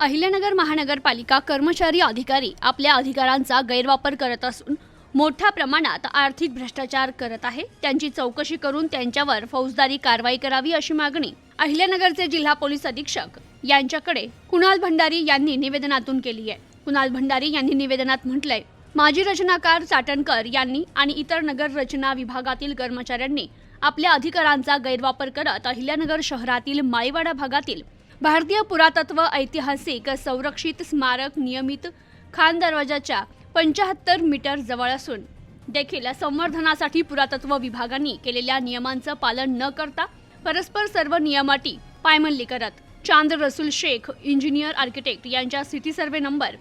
अहिल्यानगर महानगरपालिका कर्मचारी अधिकारी आपल्या अधिकारांचा गैरवापर करत असून मोठ्या प्रमाणात आर्थिक भ्रष्टाचार करत आहे. त्यांची चौकशी करून त्यांच्यावर फौजदारी कारवाई करावी अशी मागणी अहिल्यानगरचे जिल्हा पोलीस अधीक्षक यांच्याकडे कुणाल भंडारी यांनी निवेदनातून केली आहे. कुणाल भंडारी यांनी निवेदनात म्हटलंय माजी रचनाकार चाटणकर यांनी आणि इतर नगर रचना विभागातील कर्मचाऱ्यांनी आपल्या अधिकारांचा गैरवापर करत अहिल्यानगर शहरातील माईवाडा भागातील भारतीय पुरातत्व ऐतिहासिक संरक्षित स्मारक नियमित खान दरवाजाच्या पंचाहत्तर मीटर जवळ असून देखील संवर्धनासाठी पुरातत्व विभागाने केलेल्या नियमांचं पालन न करता परस्पर सर्व नियमाटी पायमल्ली करत चांद रसूल शेख इंजिनियर आर्किटेक्ट यांच्या सिटी सर्वे नंबर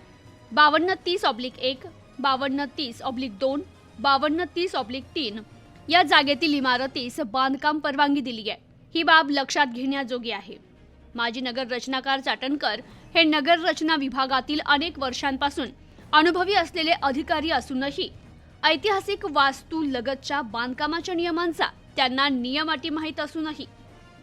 बावन्न तीस ऑब्लिक एक बावन्न तीस ऑब्लिक दोन बावन्न तीस ऑब्लिक तीन या जागेतील इमारतीस बांधकाम परवानगी दिली आहे. ही बाब लक्षात घेण्याजोगी आहे. माजी नगर रचनाकार चाटणकर हे नगर रचना विभागातील अनेक वर्षांपासून अनुभवी असलेले अधिकारी असूनही ऐतिहासिक वास्तू लगतच्या बांधकामाच्या नियमांचा त्यांना नियमाटी माहीत असूनही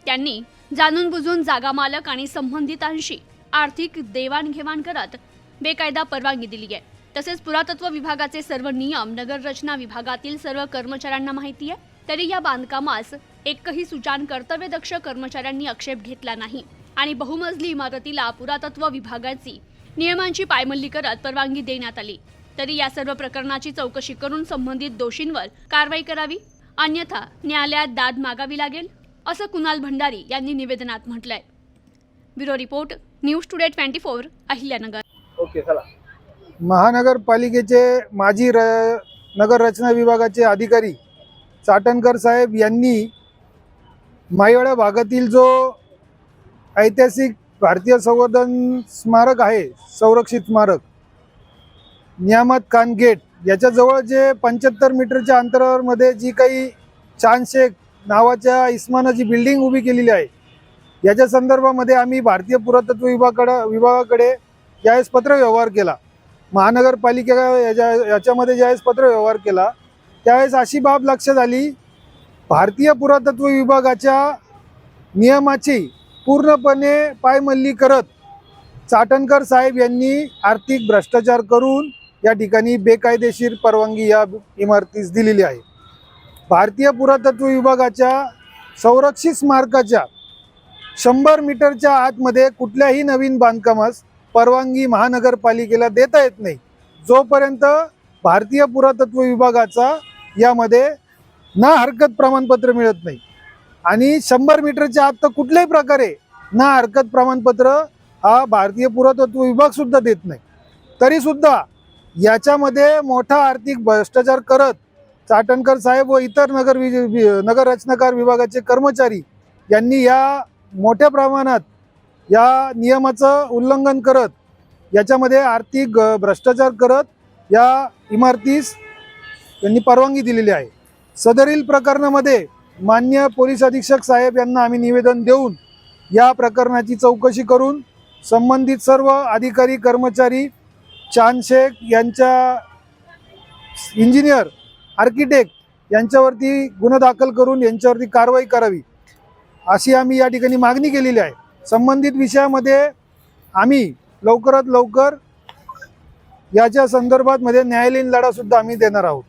त्यांनी जाणून बुजून जागा मालक आणि संबंधितांशी आर्थिक देवाणघेवाण करत बेकायदा परवानगी दिली आहे. तसेच पुरातत्व विभागाचे सर्व नियम नगर रचना विभागातील सर्व कर्मचाऱ्यांना माहिती आहे. तरी या बांधकामास एकही सुजान कर्तव्यदक्ष कर्मचाऱ्यांनी आक्षेप घेतला नाही. आणि बहुमजली इमारतीला पुरातत्व विभागाची नियमांची पायमल्ली करत परवानगी देण्यात आली. तरी या सर्व प्रकरणाची चौकशी करून संबंधित दोषींवर कारवाई करावी? अन्यथा न्यायालयात दाद मागावी लागेल? असं कुणाल भंडारी यांनी निवेदनात म्हटलंय. Bureau report news today twenty four Ahilyanagar. Okay चला. महानगरपालिकेचे माजी र नगर रचना विभागाचे अधिकारी चाटणकर साहेब यांनी माईवाडा भागातील जो ऐतिहासिक भारतीय संवर्धन स्मारक आहे संरक्षित स्मारक. नियामत खान गेट याच्याजवळ जे पंच्याहत्तर मीटरच्या अंतरावरमध्ये जी काही चांद शेख नावाच्या इस्मानं जी बिल्डिंग उभी केलेली आहे याच्या संदर्भामध्ये आम्ही भारतीय पुरातत्व विभागाकडे विभागाकडे यावेळेस पत्रव्यवहार केला महानगरपालिकेला याच्या याच्यामध्ये ज्यावेळेस पत्रव्यवहार केला त्यावेळेस अशी बाब लक्षात आली भारतीय पुरातत्व विभागाच्या नियमाची पूर्णपणे पायमल्ली करत चाटणकर साहेब यांनी आर्थिक भ्रष्टाचार करून या ठिकाणी बेकायदेशीर परवानगी या इमारतीस दिलेली आहे. भारतीय पुरातत्व विभागाच्या संरक्षित स्मारकाच्या शंभर मीटरच्या आतमध्ये कुठल्याही नवीन बांधकामास परवानगी महानगरपालिकेला देता येत नाही. जोपर्यंत भारतीय पुरातत्व विभागाचा यामध्ये ना हरकत प्रमाणपत्र मिळत नाही. आणि शंभर मीटरच्या आत तर कुठल्याही प्रकारे ना हरकत प्रमाणपत्र हा भारतीय पुरातत्व विभाग सुद्धा देत नाही. तरीसुद्धा याच्यामध्ये मोठा आर्थिक भ्रष्टाचार करत चाटणकर साहेब व इतर नगर वि नगररचनाकार नगर रचनाकार विभागाचे कर्मचारी यांनी या मोठ्या प्रमाणात या नियमाचं उल्लंघन करत याच्यामध्ये आर्थिक भ्रष्टाचार करत या इमारतीस यांनी परवानगी दिलेली आहे. सदरील प्रकरणामध्ये मान्य पोलीस अधीक्षक साहेब यांना आम्ही निवेदन देऊन या प्रकरणाची चौकशी करून संबंधित सर्व अधिकारी कर्मचारी चांदशेख यांच्या इंजिनियर आर्किटेक्ट यांच्यावरती गुन्हा दाखल करून यांच्यावरती कारवाई करावी अशी आम्ही या ठिकाणी मागणी केलेली आहे. संबंधित विषयामध्ये आम्ही लवकरात लवकर याच्या संदर्भात मध्ये न्यायालयीन लढा सुद्धा आम्ही देणार आहोत.